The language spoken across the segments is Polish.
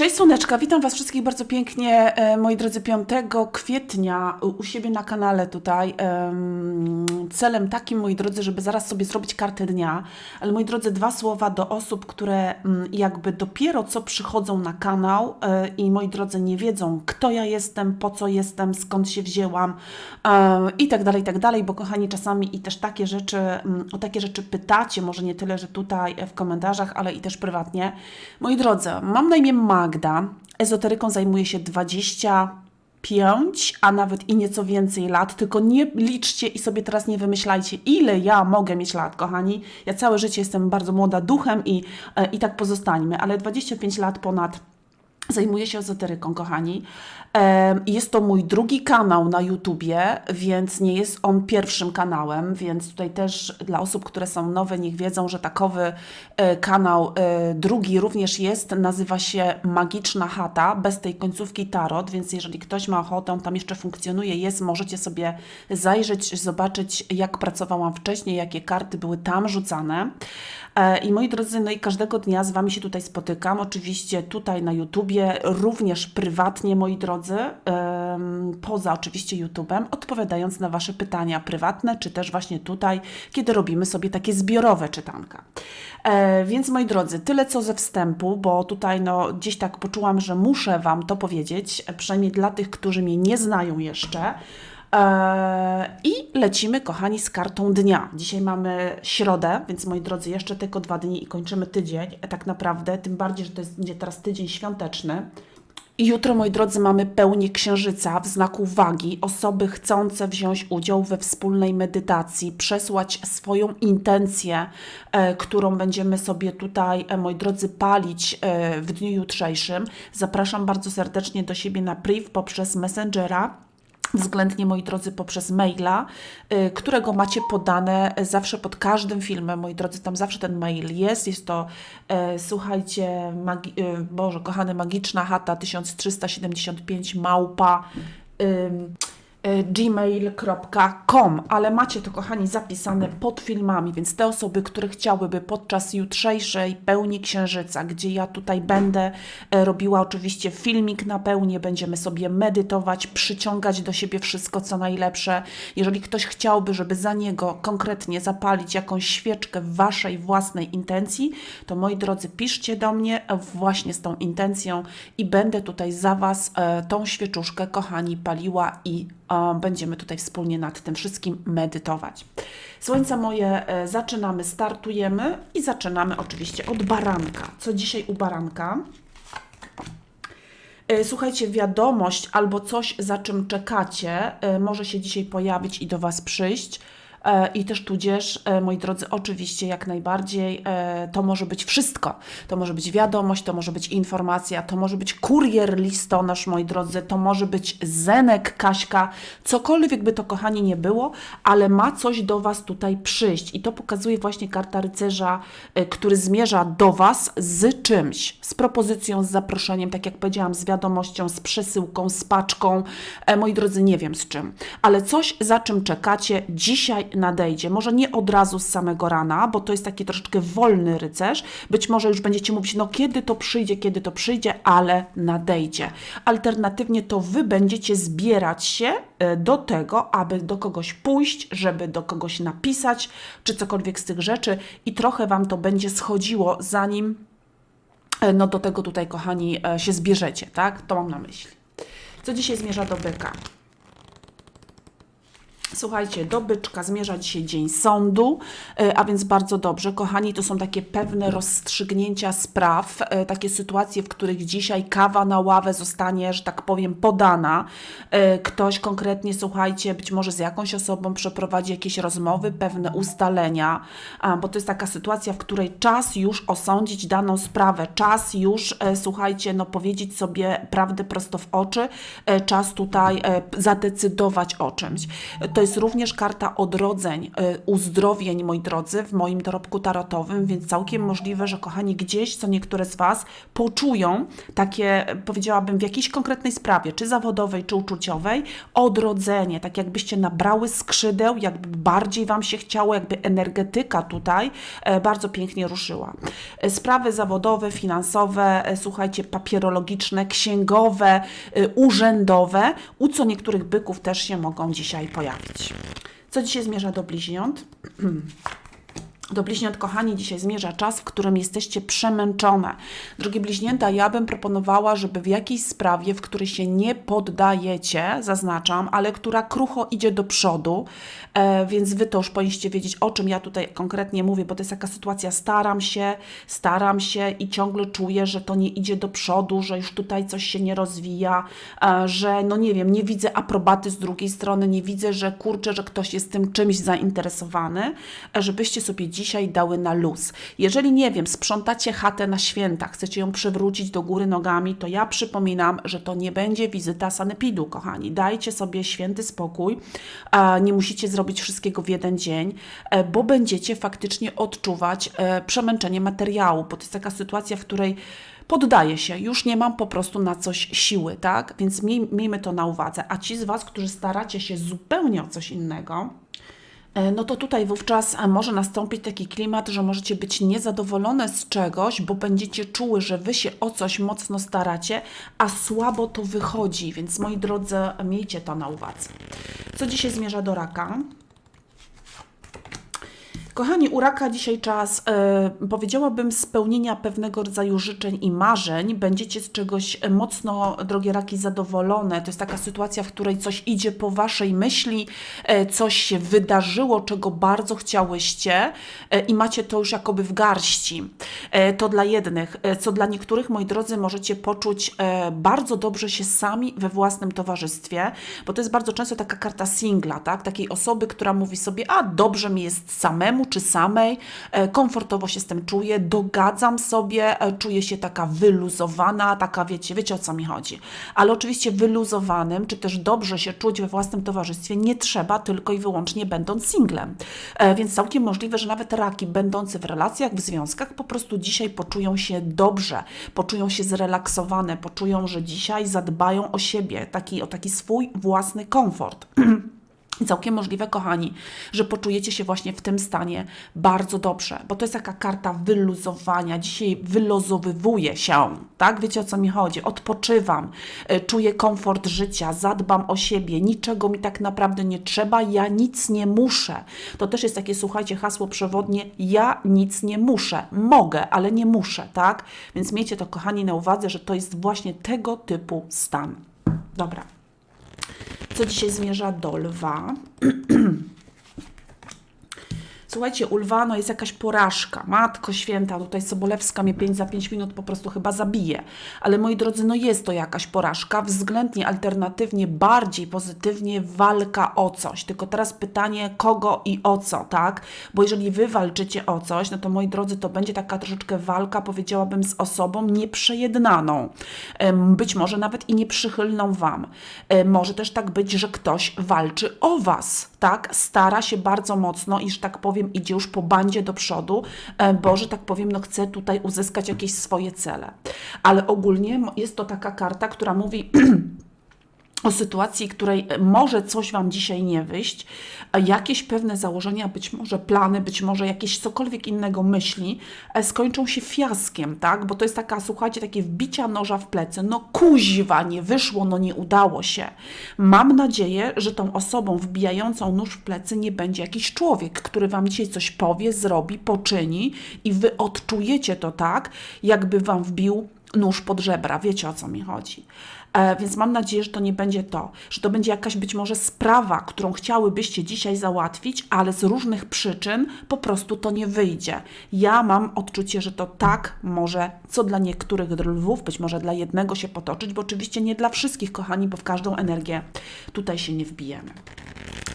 Cześć Słoneczka, witam Was wszystkich bardzo pięknie, e, moi drodzy, 5 kwietnia u- siebie na kanale tutaj. em, Celem takim, moi drodzy, żeby zaraz sobie zrobić kartę dnia, ale moi drodzy, dwa słowa do osób, które mm, jakby dopiero co przychodzą na kanał e, i moi drodzy nie wiedzą, kto ja jestem, po co jestem, skąd się wzięłam i tak dalej, i tak dalej, bo kochani, czasami i też takie rzeczy, mm, o takie rzeczy pytacie, może nie tyle, że tutaj e, w komentarzach, ale i też prywatnie. Moi drodzy, mam na imię Magda, ezoteryką zajmuję się 25, a nawet i nieco więcej lat, tylko nie liczcie i sobie teraz nie wymyślajcie, ile ja mogę mieć lat, kochani. Ja całe życie jestem bardzo młoda duchem i, e, i tak pozostańmy, ale 25 lat ponad Zajmuję się ezoteryką, kochani. Jest to mój drugi kanał na YouTubie, więc nie jest on pierwszym kanałem, więc tutaj też dla osób, które są nowe, niech wiedzą, że takowy e, kanał e, drugi również jest. Nazywa się Magiczna Chata, bez tej końcówki tarot, więc jeżeli ktoś ma ochotę, tam jeszcze funkcjonuje, jest, możecie sobie zajrzeć, zobaczyć, jak pracowałam wcześniej, jakie karty były tam rzucane. E, I moi drodzy, no i każdego dnia z Wami się tutaj spotykam. Oczywiście tutaj na YouTubie, również prywatnie, moi drodzy, poza oczywiście YouTubem, odpowiadając na Wasze pytania prywatne, czy też właśnie tutaj, kiedy robimy sobie takie zbiorowe czytanka. E, więc moi drodzy, tyle co ze wstępu, bo tutaj no gdzieś tak poczułam, że muszę Wam to powiedzieć, przynajmniej dla tych, którzy mnie nie znają jeszcze. Eee, I lecimy, kochani, z kartą dnia. Dzisiaj mamy środę, więc moi drodzy, jeszcze tylko dwa dni i kończymy tydzień. E, Tak naprawdę, tym bardziej, że to jest, będzie teraz tydzień świąteczny. I jutro, moi drodzy, mamy pełnię księżyca w znaku wagi. Osoby chcące wziąć udział we wspólnej medytacji, przesłać swoją intencję, e, którą będziemy sobie tutaj, e, moi drodzy, palić e, w dniu jutrzejszym. Zapraszam bardzo serdecznie do siebie na priv poprzez Messengera względnie moi drodzy poprzez maila, y, którego macie podane y, zawsze pod każdym filmem, moi drodzy, tam zawsze ten mail jest, jest to, e, słuchajcie, magi- y, Boże, kochany, magiczna chata 1375 małpa y, gmail.com, ale macie to, kochani, zapisane pod filmami, więc te osoby, które chciałyby podczas jutrzejszej pełni księżyca, gdzie ja tutaj będę e, robiła oczywiście filmik na pełnię, będziemy sobie medytować, przyciągać do siebie wszystko, co najlepsze. Jeżeli ktoś chciałby, żeby za niego konkretnie zapalić jakąś świeczkę w waszej własnej intencji, to moi drodzy, piszcie do mnie właśnie z tą intencją i będę tutaj za was e, tą świeczuszkę, kochani, paliła i będziemy tutaj wspólnie nad tym wszystkim medytować. Słońca moje, e, zaczynamy, startujemy i zaczynamy oczywiście od baranka. Co dzisiaj u baranka? E, Słuchajcie, wiadomość albo coś, za czym czekacie, e, może się dzisiaj pojawić i do Was przyjść. E, I też tudzież, e, moi drodzy, oczywiście jak najbardziej e, to może być wszystko. To może być wiadomość, to może być informacja, to może być kurier listonosz, moi drodzy, to może być Zenek, Kaśka, cokolwiek by to, kochani, nie było, ale ma coś do Was tutaj przyjść. I to pokazuje właśnie karta rycerza, który zmierza do Was z czymś, z propozycją, z zaproszeniem, tak jak powiedziałam, z wiadomością, z przesyłką, z paczką. Moi drodzy, nie wiem z czym, ale coś, za czym czekacie, dzisiaj nadejdzie. Może nie od razu z samego rana, bo to jest taki troszeczkę wolny rycerz. Być może już będziecie mówić, no kiedy to przyjdzie, kiedy to przyjdzie, ale nadejdzie. Alternatywnie to Wy będziecie zbierać się e, do tego, aby do kogoś pójść, żeby do kogoś napisać, czy cokolwiek z tych rzeczy i trochę Wam to będzie schodziło, zanim e, no do tego tutaj, kochani, e, się zbierzecie, tak? To mam na myśli. Co dzisiaj zmierza do byka? Słuchajcie, do byczka zmierza dzisiaj dzień sądu, e, a więc bardzo dobrze. Kochani, to są takie pewne rozstrzygnięcia spraw, e, takie sytuacje, w których dzisiaj kawa na ławę zostanie, że tak powiem, podana. E, Ktoś konkretnie, słuchajcie, być może z jakąś osobą przeprowadzi jakieś rozmowy, pewne ustalenia, bo to jest taka sytuacja, w której czas już osądzić daną sprawę, czas już, słuchajcie, no powiedzieć sobie prawdę prosto w oczy, czas tutaj zadecydować o czymś. To To jest również karta odrodzeń, y, uzdrowień, moi drodzy, w moim dorobku tarotowym, więc całkiem możliwe, że kochani, gdzieś co niektóre z Was poczują takie, powiedziałabym, w jakiejś konkretnej sprawie, czy zawodowej, czy uczuciowej, odrodzenie, tak jakbyście nabrały skrzydeł, jakby bardziej Wam się chciało, jakby energetyka tutaj e, bardzo pięknie ruszyła. E, Sprawy zawodowe, finansowe, e, słuchajcie, papierologiczne, księgowe, urzędowe, u co niektórych byków też się mogą dzisiaj pojawić. Co dzisiaj zmierza do bliźniąt? Do bliźniąt, kochani, dzisiaj zmierza czas, w którym jesteście przemęczone. Drogie bliźnięta, ja bym proponowała, żeby w jakiejś sprawie, w której się nie poddajecie, zaznaczam, ale która krucho idzie do przodu, e, więc wy to już powinniście wiedzieć, o czym ja tutaj konkretnie mówię, bo to jest taka sytuacja, staram się, staram się i ciągle czuję, że to nie idzie do przodu, że już tutaj coś się nie rozwija, e, że no nie wiem, nie widzę aprobaty z drugiej strony, nie widzę, że kurczę, że ktoś jest tym czymś zainteresowany, e, żebyście sobie dzisiaj dały na luz. Jeżeli, nie wiem, sprzątacie chatę na święta, chcecie ją przywrócić do góry nogami, to ja przypominam, że to nie będzie wizyta sanepidu, kochani. Dajcie sobie święty spokój, nie musicie zrobić wszystkiego w jeden dzień, e, bo będziecie faktycznie odczuwać e, przemęczenie materiału, bo to jest taka sytuacja, w której poddaję się, już nie mam po prostu na coś siły, tak? Więc miej, miejmy to na uwadze. A ci z Was, którzy staracie się zupełnie o coś innego, no to tutaj wówczas e, może nastąpić taki klimat, że możecie być niezadowolone z czegoś, bo będziecie czuły, że wy się o coś mocno staracie, a słabo to wychodzi, więc moi drodzy, miejcie to na uwadze. Co dzisiaj zmierza do raka? Kochani, u raka dzisiaj czas, e, powiedziałabym, spełnienia pewnego rodzaju życzeń i marzeń. Będziecie z czegoś mocno, drogie raki, zadowolone. To jest taka sytuacja, w której coś idzie po waszej myśli, e, coś się wydarzyło, czego bardzo chciałyście e, i macie to już jakoby w garści. E, to dla jednych. E, co dla niektórych, moi drodzy, możecie poczuć e, bardzo dobrze się sami we własnym towarzystwie, bo to jest bardzo często taka karta singla, tak? Takiej osoby, która mówi sobie, a dobrze mi jest samemu czy samej, e, komfortowo się z tym czuję, dogadzam sobie, e, czuję się taka wyluzowana, taka wiecie, wiecie o co mi chodzi. Ale oczywiście wyluzowanym, czy też dobrze się czuć we własnym towarzystwie nie trzeba tylko i wyłącznie będąc singlem. E, Więc całkiem możliwe, że nawet raki będące w relacjach, w związkach po prostu dzisiaj poczują się dobrze, poczują się zrelaksowane, poczują, że dzisiaj zadbają o siebie, taki, o taki swój własny komfort. I całkiem możliwe, kochani, że poczujecie się właśnie w tym stanie bardzo dobrze, bo to jest taka karta wyluzowania. Dzisiaj wylozowywuję się, tak? Wiecie o co mi chodzi? Odpoczywam, y, czuję komfort życia, zadbam o siebie, niczego mi tak naprawdę nie trzeba, ja nic nie muszę. To też jest takie, słuchajcie, hasło przewodnie: ja nic nie muszę. Mogę, ale nie muszę, tak? Więc miejcie to, kochani, na uwadze, że to jest właśnie tego typu stan. Dobra co dzisiaj zmierza do lwa. Słuchajcie, u lwa no jest jakaś porażka. Matko święta, tutaj Sobolewska mnie 5 za 5 minut po prostu chyba zabije. Ale moi drodzy, no jest to jakaś porażka. Względnie alternatywnie, bardziej pozytywnie walka o coś. Tylko teraz pytanie, kogo i o co, tak? Bo jeżeli wy walczycie o coś, no to moi drodzy, to będzie taka troszeczkę walka, powiedziałabym, z osobą nieprzejednaną. Być może nawet i nieprzychylną wam. Może też tak być, że ktoś walczy o was, tak? Stara się bardzo mocno i, że tak powiem, idzie już po bandzie do przodu, e, bo, że tak powiem, no chce tutaj uzyskać jakieś swoje cele. Ale ogólnie jest to taka karta, która mówi o sytuacji, której może coś Wam dzisiaj nie wyjść, jakieś pewne założenia, być może plany, być może jakieś cokolwiek innego myśli e, skończą się fiaskiem, tak? Bo to jest taka, słuchajcie, takie wbicia noża w plecy. No kuźwa, nie wyszło, no nie udało się. Mam nadzieję, że tą osobą wbijającą nóż w plecy nie będzie jakiś człowiek, który Wam dzisiaj coś powie, zrobi, poczyni i Wy odczujecie to tak, jakby Wam wbił nóż pod żebra. Wiecie o co mi chodzi. E, więc mam nadzieję, że to nie będzie to, że to będzie jakaś być może sprawa, którą chciałybyście dzisiaj załatwić, ale z różnych przyczyn po prostu to nie wyjdzie. Ja mam odczucie, że to tak może, co dla niektórych lwów, być może dla jednego się potoczyć, bo oczywiście nie dla wszystkich, kochani, bo w każdą energię tutaj się nie wbijemy.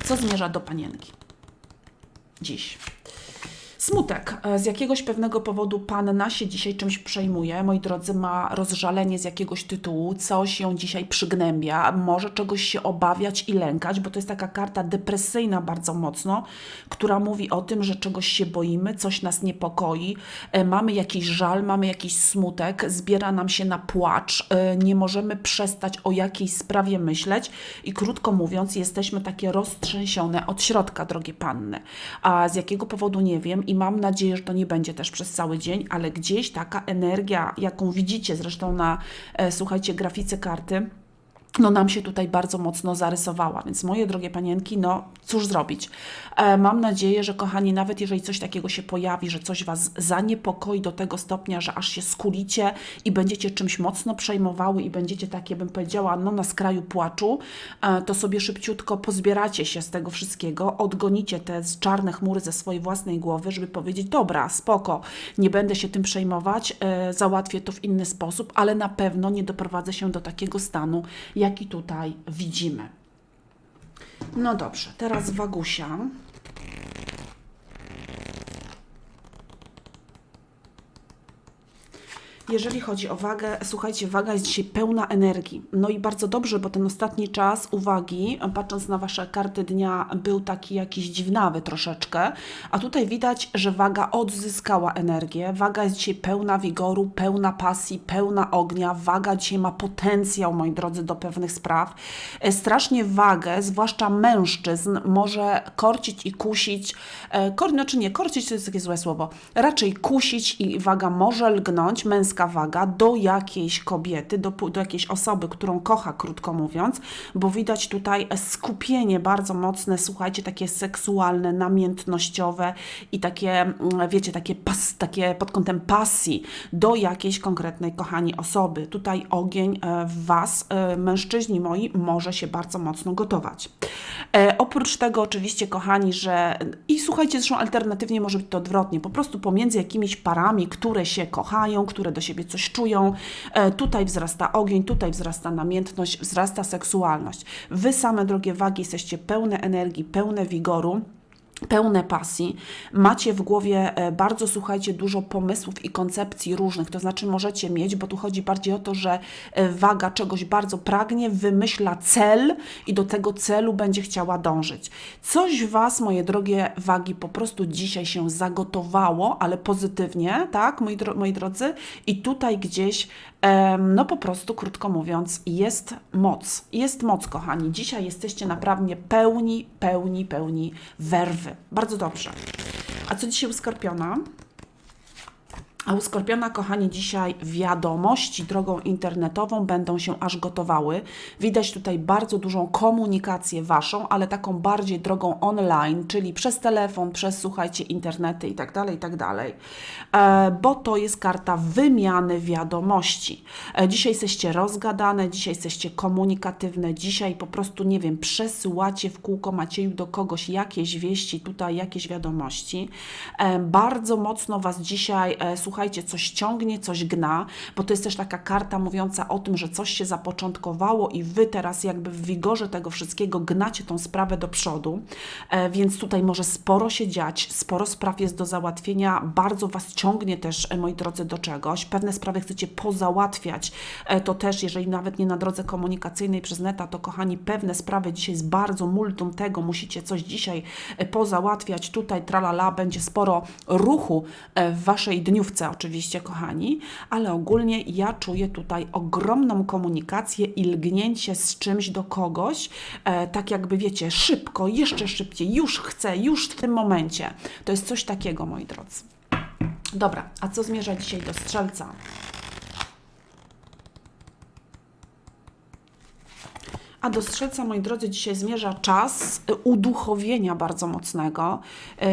Co zmierza do panienki? Dziś. Smutek. E, Z jakiegoś pewnego powodu panna się dzisiaj czymś przejmuje. Moi drodzy, ma rozżalenie z jakiegoś tytułu, coś ją dzisiaj przygnębia, może czegoś się obawiać i lękać, bo to jest taka karta depresyjna bardzo mocno, która mówi o tym, że czegoś się boimy, coś nas niepokoi, e, mamy jakiś żal, mamy jakiś smutek, zbiera nam się na płacz, e, nie możemy przestać o jakiejś sprawie myśleć i krótko mówiąc, jesteśmy takie roztrzęsione od środka, drogie panny. A z jakiego powodu nie wiem i mam nadzieję, że to nie będzie też przez cały dzień, ale gdzieś taka energia, jaką widzicie zresztą na, e, słuchajcie, grafice karty, no nam się tutaj bardzo mocno zarysowała. Więc moje drogie panienki, no cóż zrobić? E, mam nadzieję, że kochani, nawet jeżeli coś takiego się pojawi, że coś Was zaniepokoi do tego stopnia, że aż się skulicie i będziecie czymś mocno przejmowały i będziecie takie, bym powiedziała, no na skraju płaczu, e, to sobie szybciutko pozbieracie się z tego wszystkiego, odgonicie te czarne chmury ze swojej własnej głowy, żeby powiedzieć, dobra, spoko, nie będę się tym przejmować, e, załatwię to w inny sposób, ale na pewno nie doprowadzę się do takiego stanu, jaki tutaj widzimy. No dobrze, teraz Wagusia. Jeżeli chodzi o wagę, słuchajcie, waga jest dzisiaj pełna energii. No i bardzo dobrze, bo ten ostatni czas uwagi, patrząc na Wasze karty dnia, był taki jakiś dziwnawy troszeczkę, a tutaj widać, że waga odzyskała energię. Waga jest dzisiaj pełna wigoru, pełna pasji, pełna ognia. Waga dzisiaj ma potencjał, moi drodzy, do pewnych spraw. E, Strasznie wagę, zwłaszcza mężczyzn, może korcić i kusić. E, Kor, znaczy nie, korcić to jest takie złe słowo. Raczej kusić i waga może lgnąć, męska waga, do jakiejś kobiety, do, do jakiejś osoby, którą kocha, krótko mówiąc, bo widać tutaj skupienie bardzo mocne, słuchajcie, takie seksualne, namiętnościowe i takie, mm, wiecie, takie, pas, takie pod kątem pasji do jakiejś konkretnej, kochani, osoby. Tutaj ogień e, w Was, e, mężczyźni moi, może się bardzo mocno gotować. E, oprócz tego oczywiście, kochani, że i słuchajcie, zresztą alternatywnie może być to odwrotnie, po prostu pomiędzy jakimiś parami, które się kochają, które do siebie coś czują, e, tutaj wzrasta ogień, tutaj wzrasta namiętność, wzrasta seksualność. Wy same, drogie wagi, jesteście pełne energii, pełne wigoru pełne pasji, macie w głowie e, bardzo, słuchajcie, dużo pomysłów i koncepcji różnych, to znaczy możecie mieć, bo tu chodzi bardziej o to, że e, waga czegoś bardzo pragnie, wymyśla cel i do tego celu będzie chciała dążyć. Coś Was, moje drogie wagi, po prostu dzisiaj się zagotowało, ale pozytywnie, tak, moi, dro- moi drodzy, i tutaj gdzieś, em, no po prostu, krótko mówiąc, jest moc. Jest moc, kochani. Dzisiaj jesteście naprawdę pełni, pełni, pełni werwy. Bardzo dobrze. A co dzisiaj u Skorpiona? A u Skorpiona, kochani, dzisiaj wiadomości drogą internetową będą się aż gotowały. Widać tutaj bardzo dużą komunikację Waszą, ale taką bardziej drogą online, czyli przez telefon, przez, słuchajcie, internety i tak dalej, i tak dalej. E, bo to jest karta wymiany wiadomości. E, dzisiaj jesteście rozgadane, dzisiaj jesteście komunikatywne, dzisiaj po prostu, nie wiem, przesyłacie w kółko Macieju do kogoś jakieś wieści, tutaj jakieś wiadomości. E, bardzo mocno Was dzisiaj, e, słuchajcie, coś ciągnie, coś gna, bo to jest też taka karta mówiąca o tym, że coś się zapoczątkowało i Wy teraz jakby w wigorze tego wszystkiego gnacie tą sprawę do przodu, e, więc tutaj może sporo się dziać, sporo spraw jest do załatwienia, bardzo Was ciągnie też, e, moi drodzy, do czegoś, pewne sprawy chcecie pozałatwiać, e, to też, jeżeli nawet nie na drodze komunikacyjnej przez neta, to kochani, pewne sprawy dzisiaj jest bardzo multum tego, musicie coś dzisiaj e, pozałatwiać, tutaj tralala, będzie sporo ruchu e, w Waszej dniówce oczywiście, kochani, ale ogólnie ja czuję tutaj ogromną komunikację i lgnięcie z czymś do kogoś, e, tak jakby wiecie, szybko, jeszcze szybciej, już chcę, już w tym momencie. To jest coś takiego, moi drodzy. Dobra, a co zmierza dzisiaj do strzelca? A do strzelca, moi drodzy, dzisiaj zmierza czas y, uduchowienia bardzo mocnego.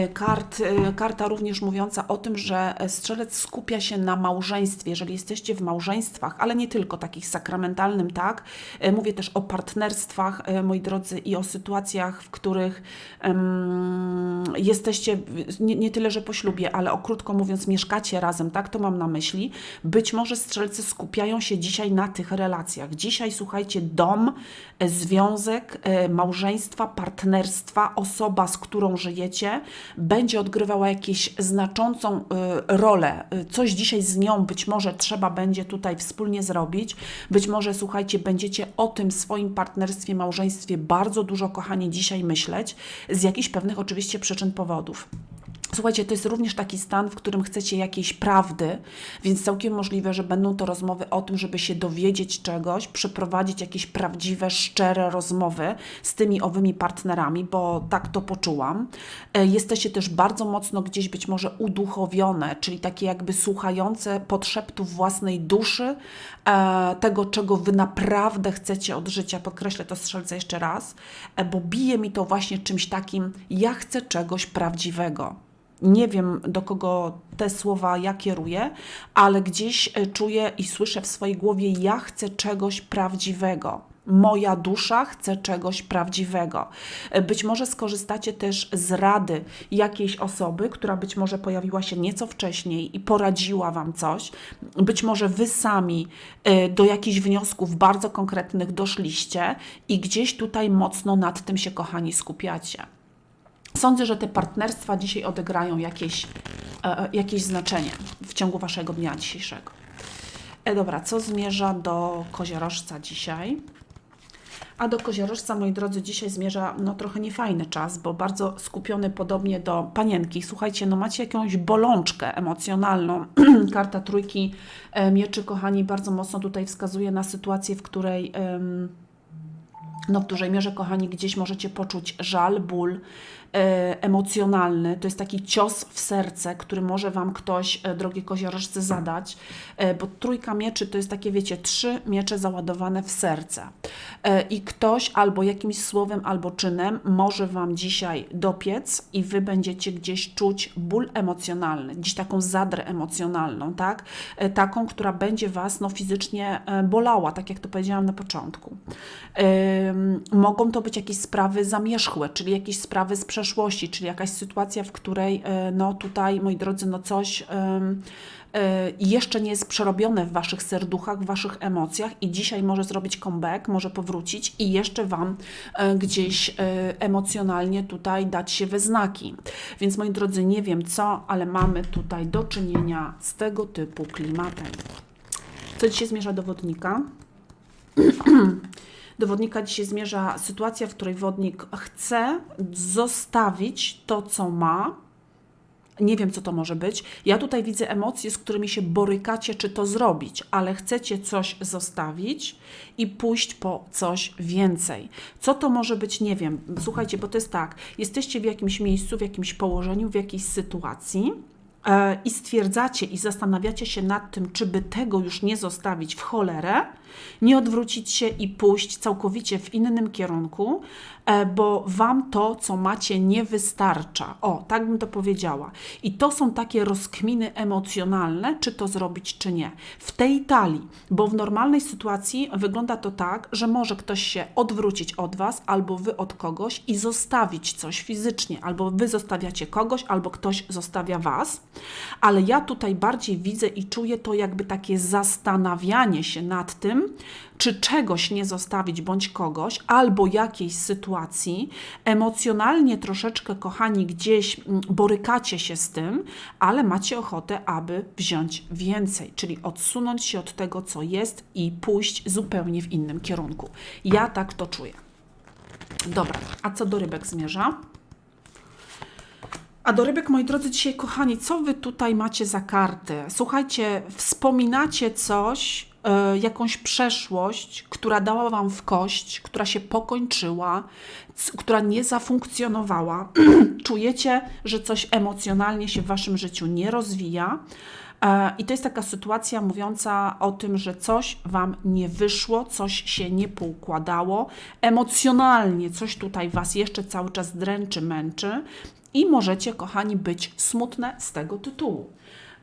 Y, Kart, y, karta również mówiąca o tym, że e, strzelec skupia się na małżeństwie. Jeżeli jesteście w małżeństwach, ale nie tylko takich sakramentalnym, tak. Y, Mówię też o partnerstwach, y, moi drodzy, i o sytuacjach, w których em, jesteście nie, nie tyle, że po ślubie, ale o krótko mówiąc, mieszkacie razem, tak to mam na myśli. Być może strzelcy skupiają się dzisiaj na tych relacjach. Dzisiaj, słuchajcie, dom e, związek, e, małżeństwa, partnerstwa, osoba, z którą żyjecie, będzie odgrywała jakąś znaczącą e, rolę. E, Coś dzisiaj z nią być może trzeba będzie tutaj wspólnie zrobić. Być może, słuchajcie, będziecie o tym swoim partnerstwie, małżeństwie bardzo dużo, kochani, dzisiaj myśleć, z jakichś pewnych oczywiście przyczyn, powodów. Słuchajcie, to jest również taki stan, w którym chcecie jakiejś prawdy, więc całkiem możliwe, że będą to rozmowy o tym, żeby się dowiedzieć czegoś, przeprowadzić jakieś prawdziwe, szczere rozmowy z tymi owymi partnerami, bo tak to poczułam. E, Jesteście też bardzo mocno gdzieś być może uduchowione, czyli takie jakby słuchające podszeptów własnej duszy, e, tego, czego wy naprawdę chcecie od życia. Podkreślę to strzelce jeszcze raz, e, bo bije mi to właśnie czymś takim, ja chcę czegoś prawdziwego nie wiem do kogo te słowa ja kieruję, ale gdzieś e, czuję i słyszę w swojej głowie, ja chcę czegoś prawdziwego. Moja dusza chce czegoś prawdziwego. E, Być może skorzystacie też z rady jakiejś osoby, która być może pojawiła się nieco wcześniej i poradziła Wam coś. Być może Wy sami e, do jakichś wniosków bardzo konkretnych doszliście i gdzieś tutaj mocno nad tym się, kochani, skupiacie. Sądzę, że te partnerstwa dzisiaj odegrają jakieś, e, jakieś znaczenie w ciągu Waszego dnia dzisiejszego. E, dobra, co zmierza do koziorożca dzisiaj? A do koziorożca, moi drodzy, dzisiaj zmierza no, trochę niefajny czas, bo bardzo skupiony podobnie do panienki. Słuchajcie, no macie jakąś bolączkę emocjonalną. Karta trójki e, mieczy, kochani, bardzo mocno tutaj wskazuje na sytuację, w której... no w dużej mierze, kochani, gdzieś możecie poczuć żal, ból e, emocjonalny. To jest taki cios w serce, który może Wam ktoś, e, drogie koziorożce, zadać, e, bo trójka mieczy to jest takie, wiecie, trzy miecze załadowane w serce. E, I ktoś albo jakimś słowem, albo czynem może Wam dzisiaj dopiec i Wy będziecie gdzieś czuć ból emocjonalny, gdzieś taką zadrę emocjonalną, tak? E, Taką, która będzie Was no, fizycznie e, bolała, tak jak to powiedziałam na początku. Mogą to być jakieś sprawy zamierzchłe, czyli jakieś sprawy z przeszłości, czyli jakaś sytuacja, w której e, no tutaj, moi drodzy, no coś e, jeszcze nie jest przerobione w Waszych serduchach, w Waszych emocjach i dzisiaj może zrobić comeback, może powrócić i jeszcze Wam e, gdzieś emocjonalnie tutaj dać się we znaki. Więc moi drodzy, nie wiem co, ale mamy tutaj do czynienia z tego typu klimatem. Co dzisiaj zmierza do wodnika? Do wodnika dzisiaj zmierza sytuacja, w której wodnik chce zostawić to, co ma. Nie wiem, co to może być. Ja tutaj widzę emocje, z którymi się borykacie, czy to zrobić, ale chcecie coś zostawić i pójść po coś więcej. Co to może być, nie wiem. Słuchajcie, bo to jest tak: jesteście w jakimś miejscu, w jakimś położeniu, w jakiejś sytuacji e, i stwierdzacie i zastanawiacie się nad tym, czy by tego już nie zostawić w cholerę, nie odwrócić się i pójść całkowicie w innym kierunku, e, bo Wam to, co macie, nie wystarcza. O, tak bym to powiedziała. I to są takie rozkminy emocjonalne, czy to zrobić, czy nie. W tej talii, bo w normalnej sytuacji wygląda to tak, że może ktoś się odwrócić od Was, albo Wy od kogoś i zostawić coś fizycznie, albo Wy zostawiacie kogoś, albo ktoś zostawia Was. Ale ja tutaj bardziej widzę i czuję to jakby takie zastanawianie się nad tym, czy czegoś nie zostawić bądź kogoś, albo jakiejś sytuacji, emocjonalnie troszeczkę, kochani, gdzieś mm, borykacie się z tym, ale macie ochotę, aby wziąć więcej, czyli odsunąć się od tego, co jest i pójść zupełnie w innym kierunku. Ja tak to czuję. Dobra, a co do rybek zmierza? A do rybek, moi drodzy, dzisiaj kochani, co wy tutaj macie za karty? Słuchajcie, wspominacie coś, jakąś przeszłość, która dała wam w kość, która się pokończyła, która nie zafunkcjonowała. Czujecie, że coś emocjonalnie się w waszym życiu nie rozwija. E, I to jest taka sytuacja mówiąca o tym, że coś Wam nie wyszło, coś się nie poukładało, emocjonalnie coś tutaj Was jeszcze cały czas dręczy, męczy i możecie, kochani, być smutne z tego tytułu.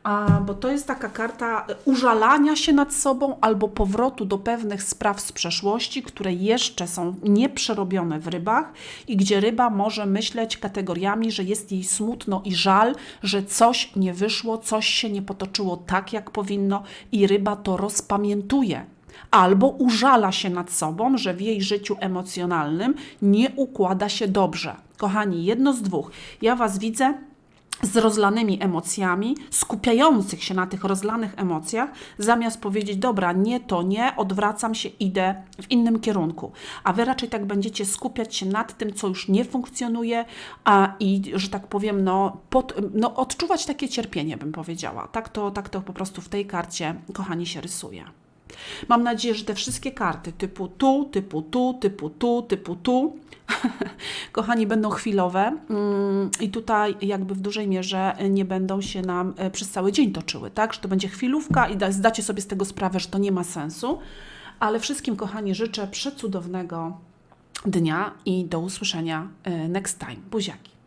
A, bo to jest taka karta e, użalania się nad sobą albo powrotu do pewnych spraw z przeszłości, które jeszcze są nieprzerobione w rybach i gdzie ryba może myśleć kategoriami, że jest jej smutno i żal, że coś nie wyszło, coś się nie potoczyło tak, jak powinno i ryba to rozpamiętuje. albo użala się nad sobą, że w jej życiu emocjonalnym nie układa się dobrze. Kochani, jedno z dwóch. Ja Was widzę z rozlanymi emocjami, skupiających się na tych rozlanych emocjach, zamiast powiedzieć: Dobra, nie to nie, odwracam się, idę w innym kierunku. A wy raczej tak będziecie skupiać się nad tym, co już nie funkcjonuje, a i, że tak powiem, no, pod, no odczuwać takie cierpienie, bym powiedziała. Tak to, tak to po prostu w tej karcie, kochani, się rysuje. Mam nadzieję, że te wszystkie karty typu tu, typu tu, typu tu, typu tu, kochani, będą chwilowe mm, i tutaj jakby w dużej mierze nie będą się nam e, przez cały dzień toczyły, tak? Że to będzie chwilówka i da- zdacie sobie z tego sprawę, że to nie ma sensu. Ale wszystkim, kochani, życzę przecudownego dnia i do usłyszenia e, next time. Buziaki.